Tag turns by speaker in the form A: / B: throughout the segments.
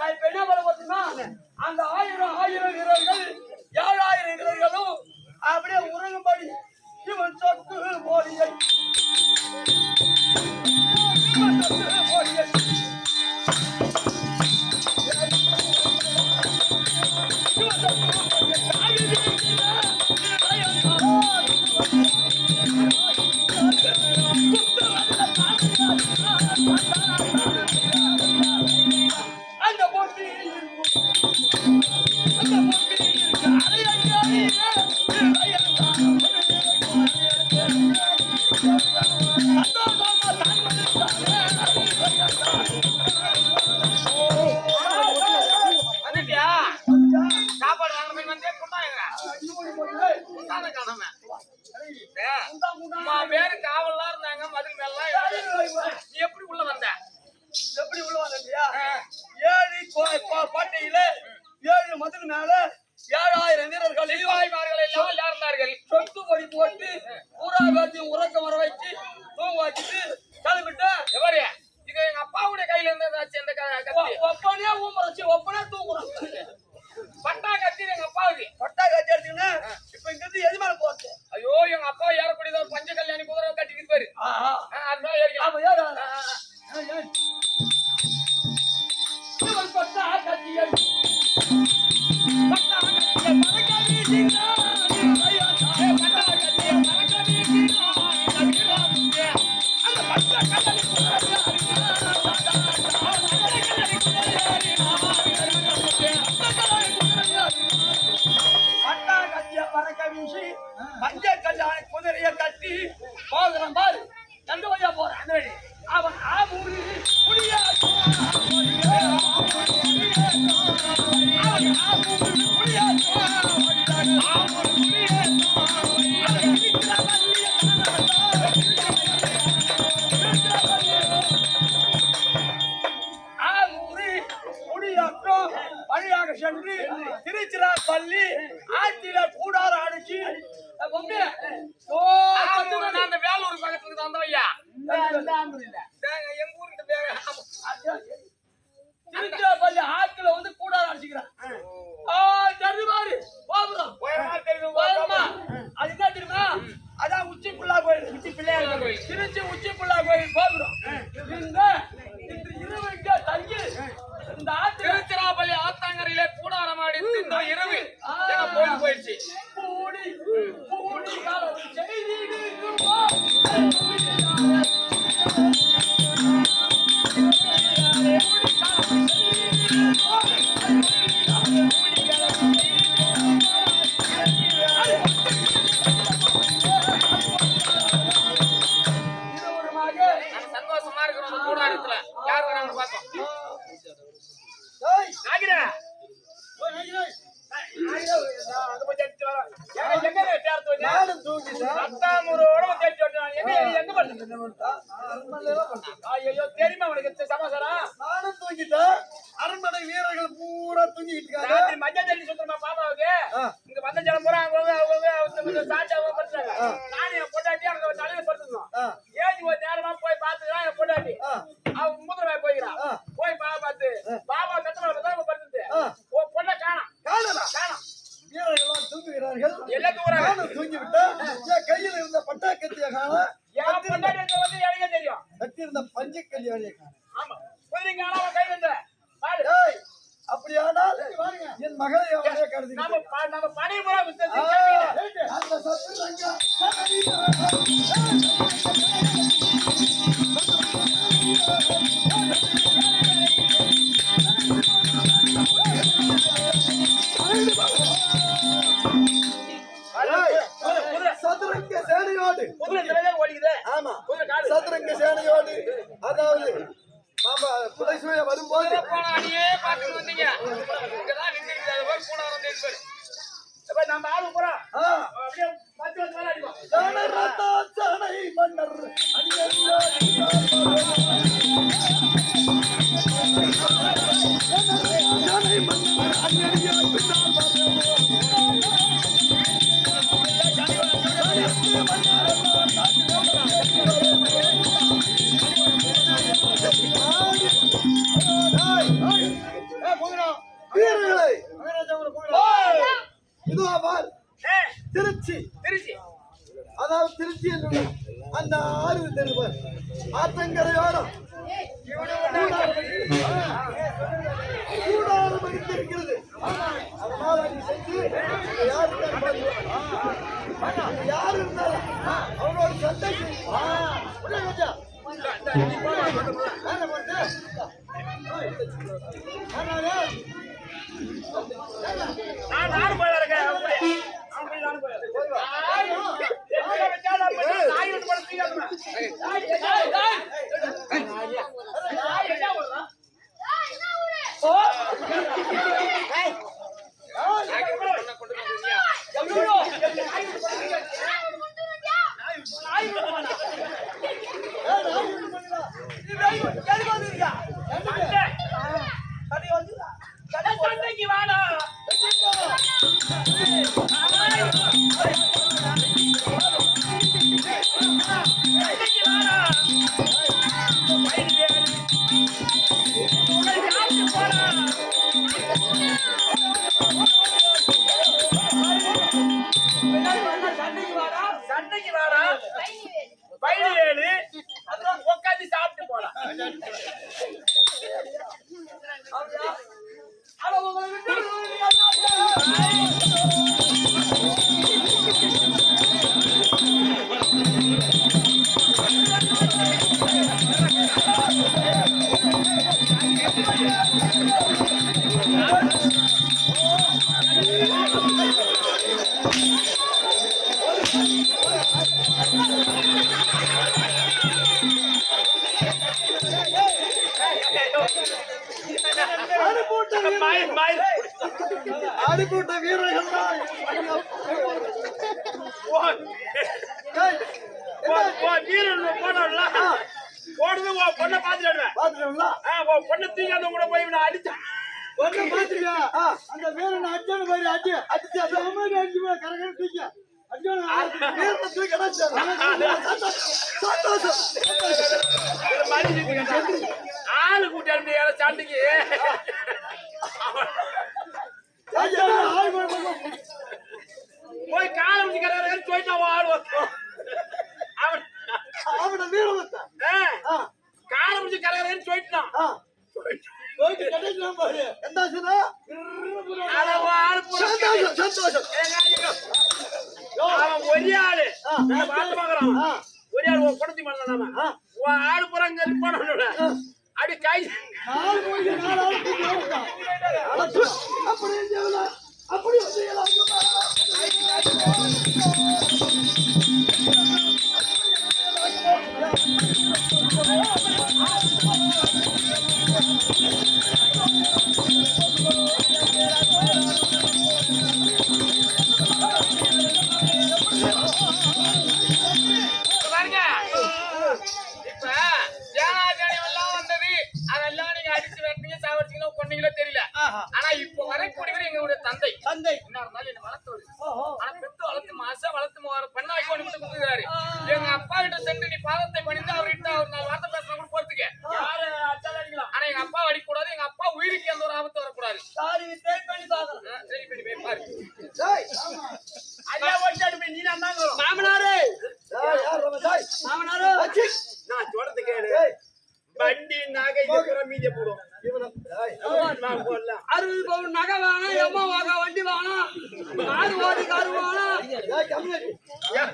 A: நான் இப்ப என்ன பார்த்தீங்கன்னா அந்த ஆயிரம் ஆயிரம் இரவுகள் ஏழாயிரம் இரவுகளும் அப்படியே உறங்கும்படி இவன் சொத்து மோடியை Thank you. கோட்டையில ஏழு மதுக்கு மேல ஏழாயிரம் வீரர்கள்
B: சிவாய்மார்கள் எல்லாம் இறந்தார்கள்
A: சொத்து கொடி போட்டு ஊரா எல்லாத்தையும் உறக்க வர வச்சு தூங்க வச்சுட்டு கிளம்பிட்டு.
B: இது எங்க அப்பாவுடைய கையில இருந்தாச்சு அந்த
A: ஒப்பனே ஊமரச்சு ஒப்பனே தூங்குறோம்.
B: பட்டா கத்தி எங்க அப்பாவுக்கு.
A: பட்டா கத்தி எடுத்தீங்கன்னா இப்ப இங்க இருந்து எது மேல போச்சு.
B: ஐயோ எங்க அப்பா ஏறக்கூடியதான் பஞ்ச கல்யாணி குதிரை கட்டிக்கிட்டு பாரு அதுதான் ஏறிக்கலாம்
A: கொட்டா கட்டியடி முடியாது
B: சொல்லி சொல்றமா பாப்பாவுக்கு?
A: கருது
B: நம்ம
A: ஆளு போறோம். அப்படியே பத்து
C: ரத்தா சாணை மன்னர் அடியல்லா பார்
B: ஏய்,
C: திருச்சி.
B: திருச்சி.
C: அதாவது திருச்சி என்று அந்த ஆறு தெரிவர். ஆத்தங்கரையோரம் கூடாரம் இருக்கிறது அதனால் அங்கு சென்று யார் யார் இருந்தாலும் அவனோட செய்.
B: நான் நானும் போய் வரேங்க போடுது ஓ பொண்ணை பார்த்துடுவேன்
C: பாத்துட்டோம்ல?
B: பொண்ணை தூக்கி அந்த கூட போய் நான் அடிச்சேன்
C: ஒண்ணு பாத்துட்டியா? ஆ, அந்த வீரனை அடிச்சானு பாரு, அடி. அடிச்சு அந்த அம்மாவை அடிச்சு பாரு, கரகர தூக்கி.
B: ஆளு கூட்டி யார சண்டைக்கு
C: போய் போய்
B: கொண்டு எங்க அப்பா கிட்ட சென்று நீ பாதத்தை பணிந்து அவர்கிட்ட அவர் நாலு வார்த்தை பேசினா கூட போறதுக்கு. ஆனா எங்க அப்பா அடிக்கக்கூடாது எங்க அப்பா உயிருக்கு எந்த ஒரு ஆபத்து வரக்கூடாது.
A: சாரி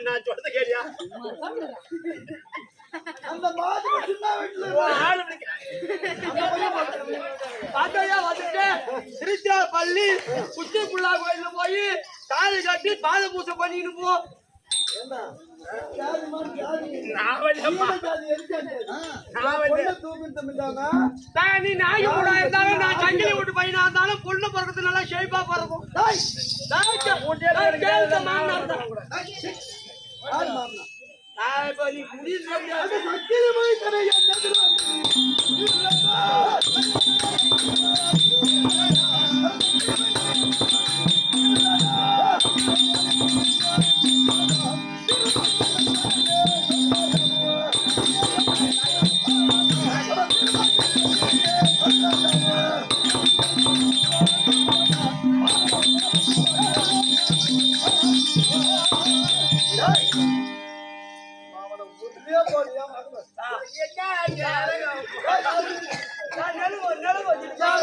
B: சொல்லு நான் சொல்றது கேளியா
C: அந்த மாதிரி சின்ன
A: போய் தாலி கட்டி பாத பூசை பண்ணிக்கிட்டு போ கூட இருந்தாலும் நான் சங்கிலி விட்டு பையனா இருந்தாலும் பொண்ணு பிறக்கிறது நல்லா ஷேப்பா பிறக்கும்
C: சத்தியமாய் தரையா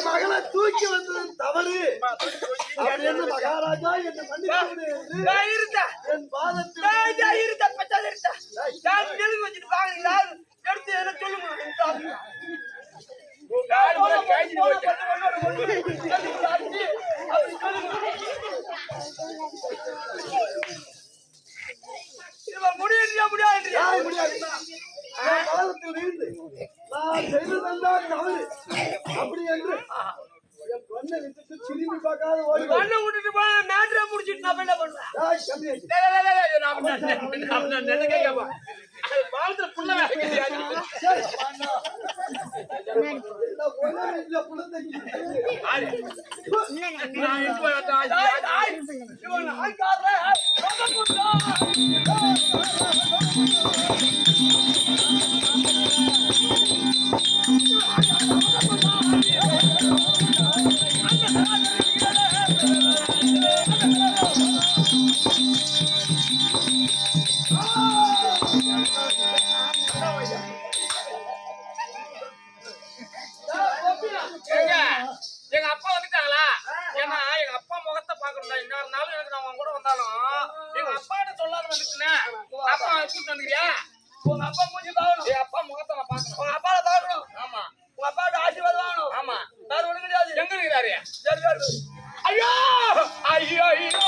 C: மகளை தூக்கி வந்தது தவறு அப்படின்னு மகாராஜா என்று
A: இருந்த
C: என் பாதத்தில்
A: இருந்த பச்சா இருந்த எழுதி வச்சுட்டு பாக்குறீங்களா எடுத்து சொல்லுங்க Thank. உங்களால்
C: முடியவே முடியாது முடியாது காலத்தில் இருந்து நான் அப்படி என்று
A: கண்ணை விட்டுட்டு போனா மேட்ரே முடிச்சிட்டு நான் உங்க அப்பா மூஞ்சி பார்க்கணும்
B: என் அப்பா முகத்தை நான் பார்க்கணும்.
A: உங்க அப்பால பார்க்கணும்.
B: ஆமா.
A: உங்க அப்பாவோட ஆசீர்வாதம் வாங்கணும்
B: ஆமா.
A: வேற ஒண்ணு கிடையாது.
B: எங்க இருக்கிறாரு? ஐயோ ஐயோ.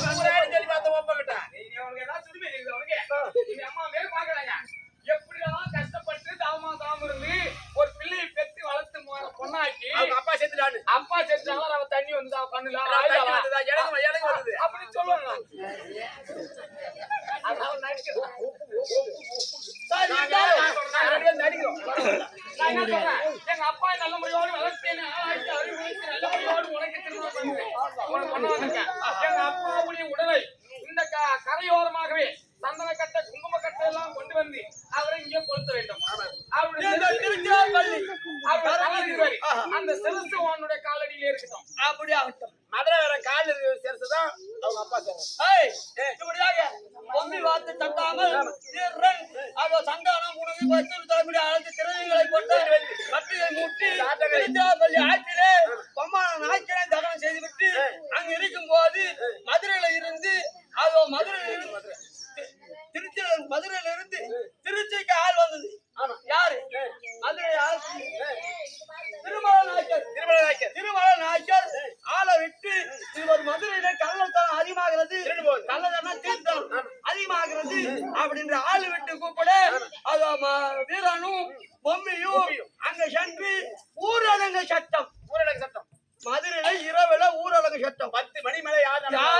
A: 看一下 அதாவது மதுரையில இருந்து அது மதுரையில இருந்து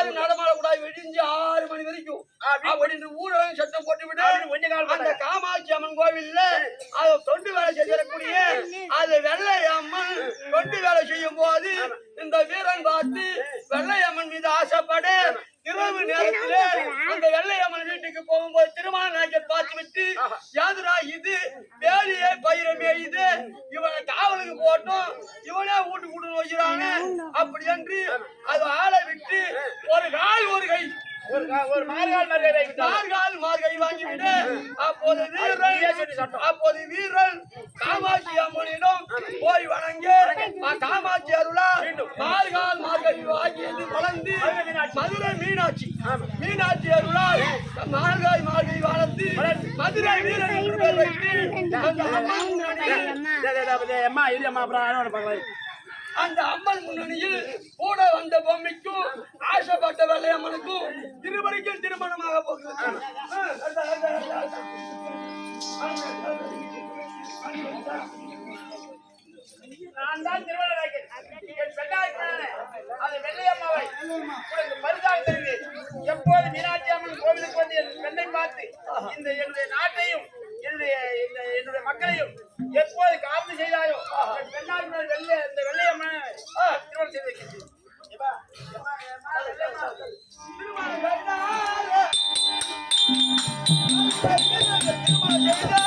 B: யாரும்
A: நடமாட கூடாது வெடிஞ்சு ஆறு மணி வரைக்கும். அப்படின்னு ஊரகம் சட்டம் போட்டு விட்டு அந்த காமாட்சி அம்மன் கோவில்ல அதை தொண்டு வேலை செய்யக்கூடிய அது வெள்ளை அம்மன் தொண்டு வேலை செய்யும் போது இந்த வீரன் பார்த்து வெள்ளை அம்மன் மீது ஆசைப்பட. இரவு நேரத்திலே அந்த வெள்ளையம்மன் வீட்டுக்கு போகும்போது திருமண நாயகர் பார்த்து விட்டு யாதுரா இது? வேலையே பயிரமே இது? இவனை காவலுக்கு போட்டோம். இவனே வீட்டுக்கு கூட்டு வைக்கிறாங்க அப்படி என்று அது ஆளை விட்டு ஒரு ஒரு
B: மார்கால் மருகரை
A: மார்கால் மார்கை வாங்கிவிட்டு அப்போது வீரன் அப்போது வீரன் காமாட்சி அம்மனிடம் போய் வணங்கி. காமாட்சி அருளா மார்கால் மார்கை வாங்கியது வளர்ந்து மதுரை மீனாட்சி. மீனாட்சி. அருளா மார்காய் மார்கை வளர்ந்து மதுரை வீரன்
B: அம்மா. இல்ல அம்மா அப்புறம் பார்க்கலாம்.
A: அந்த அம்மன் முன்னணியில் கூட வந்த பொம்மைக்கும் ஆசைப்பட்ட வெள்ளையம்மனுக்கும் திருமணமாக போகிறது
B: நான் தான் திருவள்ளுவர் என் பெண்ணாய் அது வெள்ளையம்மாவை உனக்கு பரிசாக தருகிறேன். எப்போது மீனாட்சி அம்மன் கோவிலுக்கு வந்து என் பெண்ணை பார்த்து இந்த என்னுடைய நாட்டையும் என்னுடைய இந்த என்னுடைய மக்களையும் எப்போது காப்பு செய்தாயோ என் பெண்ணாய் வெள்ளை இந்த வெள்ளையம்மனை திருமணம் செய்து வைக்கிறேன்
A: திருமணம் திருமணம் செய்தாரே.